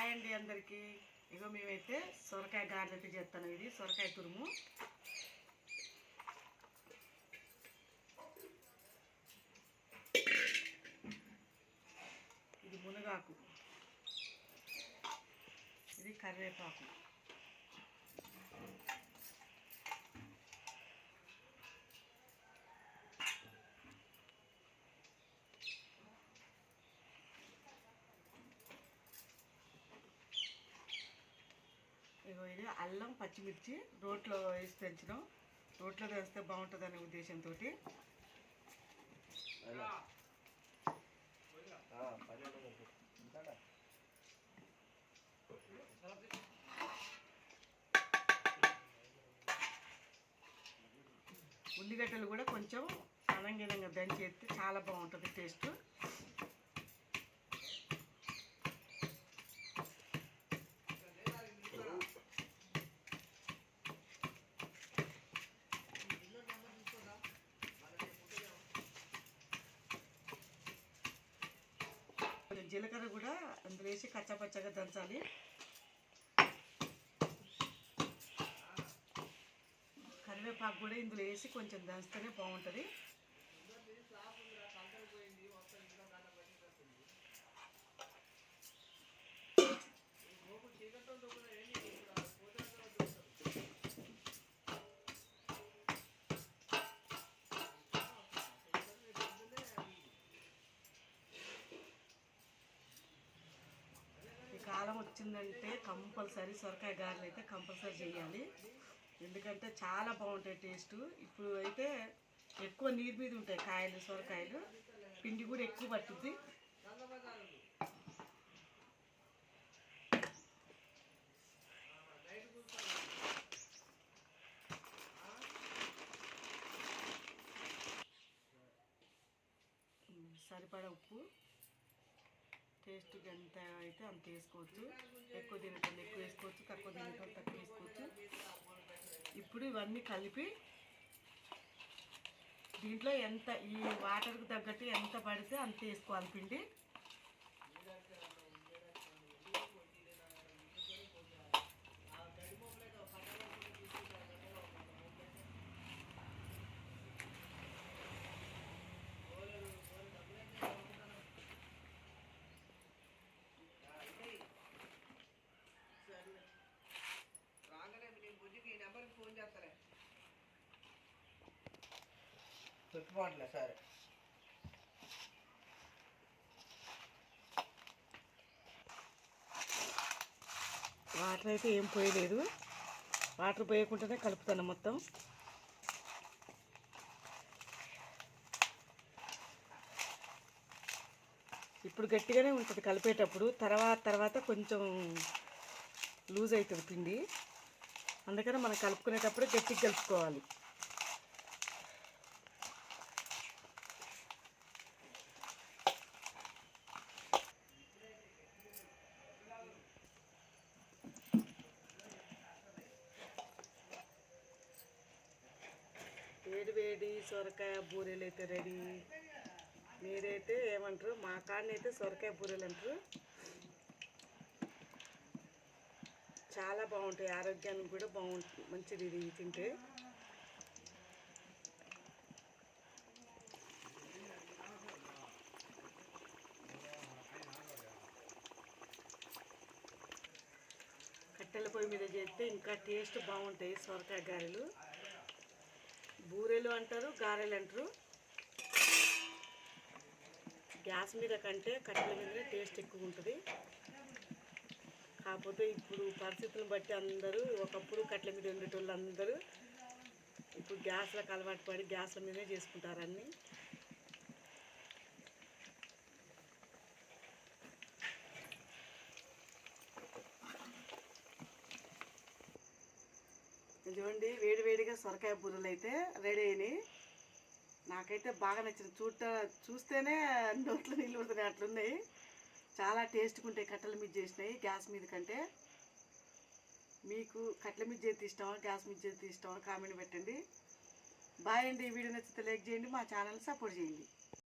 Hi అండి అందరికీ. ఇగో మేమైతే సొరకాయ గారెలు అయితే చేస్తాను ఇది సొరకాయ తురుము. ఇది మునగాకు. ఇది కరివేపాకు. ఇది అల్లం పచ్చిమిర్చి రోట్లో వేసి పెంచడం రోట్లో వేస్తే బాగుంటుంది అనే ఉద్దేశంతో ఉల్లిగడ్డలు కూడా కొంచెం అనంగినంగా దంచి ఎత్తి చాలా బాగుంటుంది టేస్ట్ కొంచెం జీలకర్ర కూడా అందులో వేసి కచ్చపచ్చగా దంచాలి. కరివేపాకు కూడా ఇందులో వేసి కొంచెం దంచితేనే బాగుంటుంది ఈ కాలం వచ్చిందంటే కంపల్సరీ సొరకాయ గారెలు అయితే కంపల్సరీ చేయాలి. ఎందుకంటే చాలా బాగుంటాయి టేస్ట్. ఇప్పుడు అయితే ఎక్కువ నీరు మీద ఉంటాయి కాయలు సొరకాయలు. పిండి కూడా ఎక్కువ పట్టుద్ది. సరిపడా ఉప్పు. టేస్ట్కి ఎంత అయితే అంత వేసుకోవచ్చు. ఎక్కువ తినేటోళ్ళు ఎక్కువ వేసుకోవచ్చు తక్కువ తినేటోళ్ళు తక్కువ వేసుకోవచ్చు. ఇప్పుడు ఇవన్నీ కలిపి దీంట్లో ఎంత ఈ వాటర్కి తగ్గట్టు ఎంత పడితే అంత వేసుకోవాలి పిండి. చుట్టుపక్కల సరే. వాటర్ అయితే ఏం పోయలేదు. వాటర్ పోయకుండానే కలుపుతాను మొత్తం. ఇప్పుడు గట్టిగానే ఉంటుంది కలిపేటప్పుడు. తర్వాత తర్వాత కొంచెం లూజ్ అవుతుంది పిండి. అందుకని మనం కలుపుకునేటప్పుడు గట్టిగా కలుపుకోవాలి. వేడి సొరకాయ బూరెలు అయితే రెడీ. మీరైతే ఏమంటారు? మా కాడనైతే సొరకాయ బూరెలు అంటారు. చాలా బాగుంటాయి ఆరోగ్యానికి కూడా బాగుంటుంది మంచిది ఇది తింటే. కట్టెల పొయ్యి మీద చేస్తే ఇంకా టేస్ట్ బాగుంటాయి సొరకాయ గారెలు. బూరెలు అంటారు గారెలు అంటారు. గ్యాస్ మీద కంటే కట్టెల మీదనే టేస్ట్ ఎక్కువ ఉంటుంది. కాకపోతే ఇప్పుడు పరిస్థితులను బట్టి అందరూ ఒకప్పుడు కట్టెల మీద ఉండేటోళ్ళు అందరూ ఇప్పుడు గ్యాస్లకు అలవాటు పడి గ్యాస్ల మీదనే చేసుకుంటారు అన్నీ. చూడండి వేడివేడిగా సొరకాయ బూరెలు అయితే రెడీ అయినాయి. నాకైతే బాగా నచ్చింది. చూడ చూస్తేనే నోట్లో నీళ్ళు పడుతున్నాయి అట్లున్నాయి. చాలా టేస్ట్గా ఉంటాయి కట్టెల మీద చేసినాయి గ్యాస్ మీద కంటే. మీకు కట్టెల మీద చేతి ఇష్టమా గ్యాస్ మీద చేతి ఇష్టమా కామెంట్ పెట్టండి. బాయ్ అండి ఈ వీడియో నచ్చితే లైక్ చేయండి మా ఛానల్ సపోర్ట్ చేయండి.